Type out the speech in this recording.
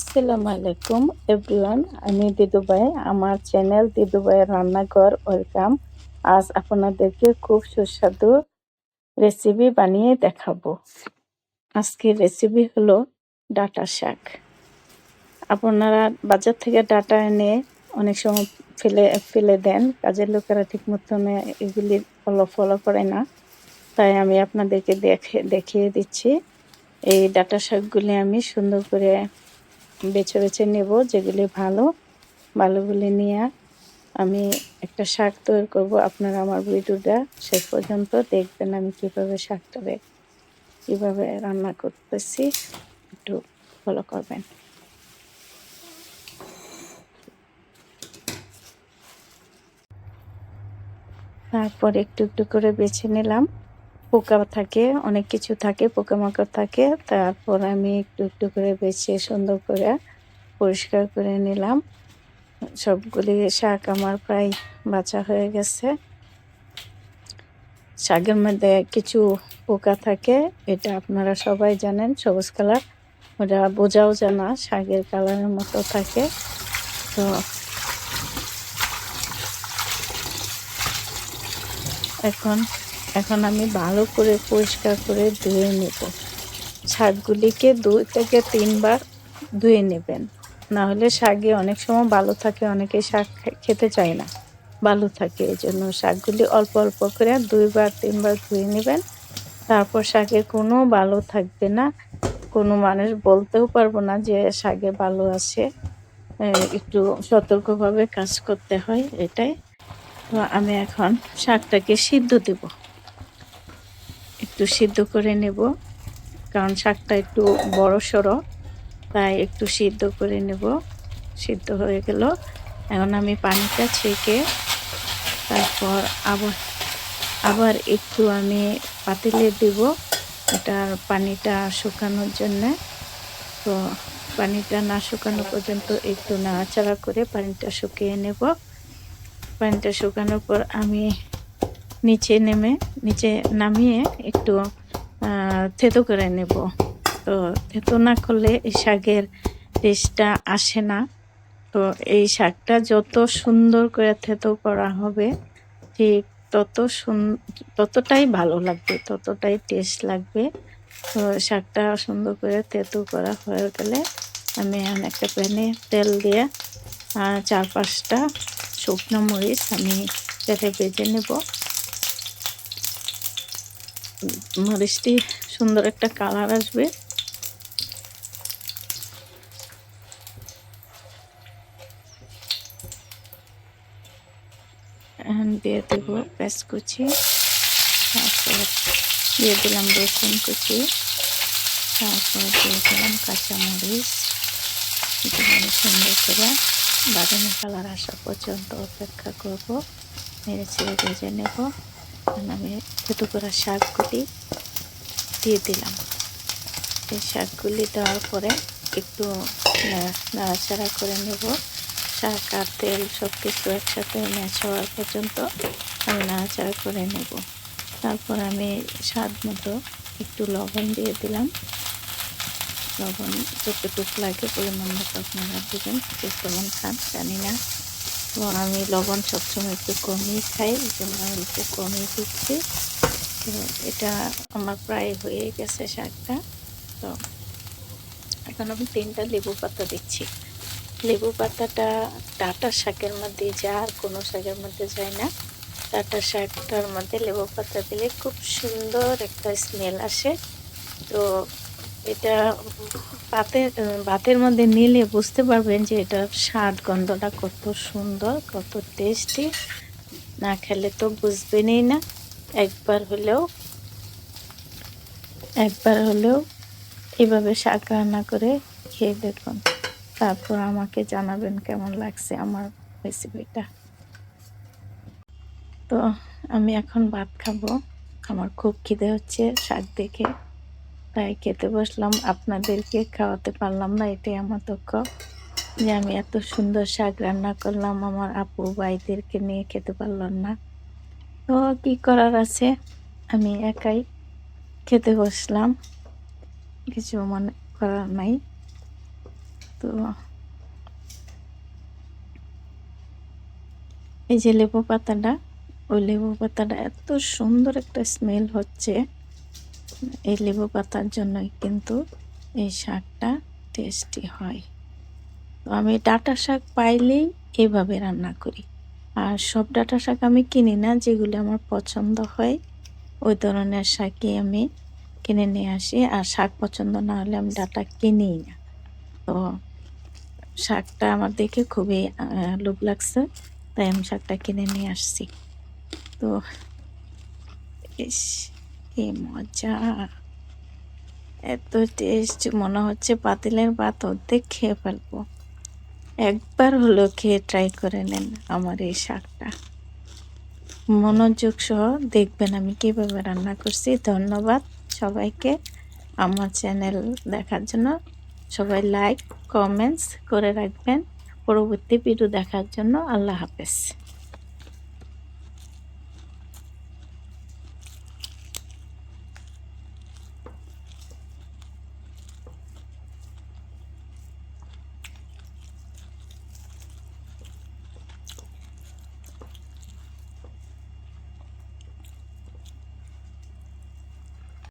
আসসালামু আলাইকুম এভরিওয়ান আমি দিদুবাই আমার চ্যানেল দিদুবাইয়ের রান্নাঘর ওয়েলকাম আজ আপনাদেরকে খুব সুস্বাদু রেসিপি বানিয়ে দেখাবো। আজকের রেসিপি হলো ডাটা শাক। আপনারা বাজার থেকে ডাটা এনে অনেক সময় ফেলে ফেলে দেন। কাজের লোকেরা ঠিক মতন এগুলি ফলো ফলো করে না। তাই আমি আপনাদেরকে দেখে, দেখিয়ে দিচ্ছি। এই ডাটা শাকগুলি আমি সুন্দর করে বেছে বেছে নেব যেগুলি ভালো, ভালোগুলি নিয়ে আমি একটা শাক তৈরি করব। আপনারা আমার ভিডিওটা শেষ পর্যন্ত দেখবেন আমি কীভাবে শাকটাকে কীভাবে রান্না করতেছি, একটু ফলো করবেন। তারপর একটু একটু করে বেছে নিলাম। পোকা থাকে, অনেক কিছু থাকে, পোকামাকড় থাকে। তারপর আমি একটু একটু করে বেছে সুন্দর করে পরিষ্কার করে নিলাম। সবগুলি শাক আমার প্রায় বাঁচা হয়ে গেছে। শাকের মধ্যে কিছু পোকা থাকে, এটা আপনারা সবাই জানেন, সবুজ কালার। ওটা বোঝাও জানা শাকের কালারের মতো থাকে। তো এখন এখন আমি ভালো করে পরিষ্কার করে ধুয়ে নেব। শাকগুলিকে দুই থেকে তিনবার ধুয়ে নেবেন। না হলে শাকে অনেক সময় ভালো থাকে, অনেকে শাক খেতে চায় না। ভালো থাকে এই জন্য শাকগুলি অল্প অল্প করে দুইবার, তিনবার ধুয়ে নেবেন। তারপর শাকে কোনো ভালো থাকবে না। কোনো মানুষ বলতেও পারব না যে শাকে ভালো আছে। একটু সতর্কভাবে কাজ করতে হয়, এটাই। তো আমি এখন শাকটাকে সিদ্ধ দেব। একটু সিদ্ধ করে নেব, কারণ শাকটা একটু বড় সড়ো, তাই একটু সিদ্ধ করে নেব, সিদ্ধ হয়ে গেল। এখন আমি পানিটা ছেঁকে তারপর আবার আবার একটু আমি পাতিলে দেব এটার পানিটা শুকানোর জন্য। তো পানিটা না শুকানো পর্যন্ত একটু নাড়াচাড়া করে পানিটা শুকিয়ে নেব। পানিটা শুকানোর পর আমি নিচে নেমে, নিচে নামিয়ে একটু থেতো করে নেব। তো থেতো না করলে এই শাকের টেস্টটা আসে না। তো এই শাকটা যত সুন্দর করে থেতো করা হবে, ঠিক তত সুন, ততটাই ভালো লাগবে, ততটাই টেস্ট লাগবে। তো শাকটা সুন্দর করে তেতো করা হয়ে গেলে আমি একটা প্যানে তেল দিয়ে চার পাঁচটা শুকনো মরিচ আমি তেলে ভেজে নেব। মরিচটি সুন্দর একটা কালার আসবে। দিয়ে দেব পেঁয়াজ কুচি, তারপর দিয়ে দিলাম রসুন কুচি, তারপর দিয়ে দিলাম কাঁচামরিচ। সুন্দর করে বাদামি কালার আসা পর্যন্ত অপেক্ষা করব। নেড়ে ছেড়ে ভেজে নেব। আমি থেতু করা শাকগুলি দিয়ে দিলাম। এই শাকগুলি দেওয়ার পরে একটু নাড়াচাড়া করে নেব। শাক আর তেল সব কিছু একসাথে ম্যাচ হওয়ার পর্যন্ত আমি নাড়াচাড়া করে নেব। তারপর আমি স্বাদ মতো একটু লবণ দিয়ে দিলাম। লবণ যতটুকু লাগে পরিমাণ মতো আপনারা দেবেন কেমন খান জানি না। তো আমি লবণ সবসময় একটু কমই খাই, এই জন্য আমি একটু কমই দিচ্ছি। তো এটা আমার প্রায় হয়ে গেছে শাকটা। তো এখন আমি তিনটা লেবু পাতা দিচ্ছি। লেবু পাতাটা ডাটা শাকের মধ্যে যায়, আর কোনো শাকের মধ্যে যায় না। ডাটা শাকটার মধ্যে লেবু পাতা দিলে খুব সুন্দর একটা স্মেল আসে। তো এটা ভাতের ভাতের মধ্যে নিলে বুঝতে পারবেন যে এটা স্বাদ গন্ধটা কত সুন্দর, কত টেস্টি না খেলে তো বুঝবেনই না। একবার হলেও একবার হলেও এভাবে শাক রান্না করে খেয়ে দেখুন। তারপর আমাকে জানাবেন কেমন লাগছে আমার রেসিপিটা তো আমি এখন ভাত খাব। আমার খুব খিদে হচ্ছে শাক দেখে। তাই খেতে বসলাম। আপনাদেরকে খাওয়াতে পারলাম না, এটাই আমার দুঃখ যে আমি এত সুন্দর শাক রান্না করলাম, আমার আপু ভাইদেরকে নিয়ে খেতে পারলাম না। তো কি করার আছে? আমি একাই খেতে বসলাম। কিছু মনে করার নাই। তো এই যে লেবু পাতাটা, ওই লেবু পাতাটা এত সুন্দর একটা স্মেল হচ্ছে। এই লেবু পাতার জন্যই কিন্তু এই শাকটা টেস্টি হয়। তো আমি ডাটা শাক পাইলেই এভাবে রান্না করি। আর সব ডাটা শাক আমি কিনি না, যেগুলো আমার পছন্দ হয়, ওই ধরনের শাকই আমি কিনে নিয়ে আসি। আর শাক পছন্দ না হলে আমি ডাটা কিনিই না। তো শাকটা আমার দেখে খুবই লোভ লাগছে, তাই আমি শাকটা কিনে নিয়ে আসছি। তো ইস কি মজা। এত টেস্ট মনে হচ্ছে পাতিলের ভাত অর্ধেক খেয়ে ফেলব। একবার হলো খেয়ে ট্রাই করে নেন আমার এই শাকটা। মনোযোগ সহ দেখবেন আমি কীভাবে রান্না করছি। ধন্যবাদ সবাইকে আমার চ্যানেল দেখার জন্য। সবাই লাইক কমেন্টস করে রাখবেন। পরবর্তী ভিডিও দেখার জন্য আল্লাহ হাফেজ।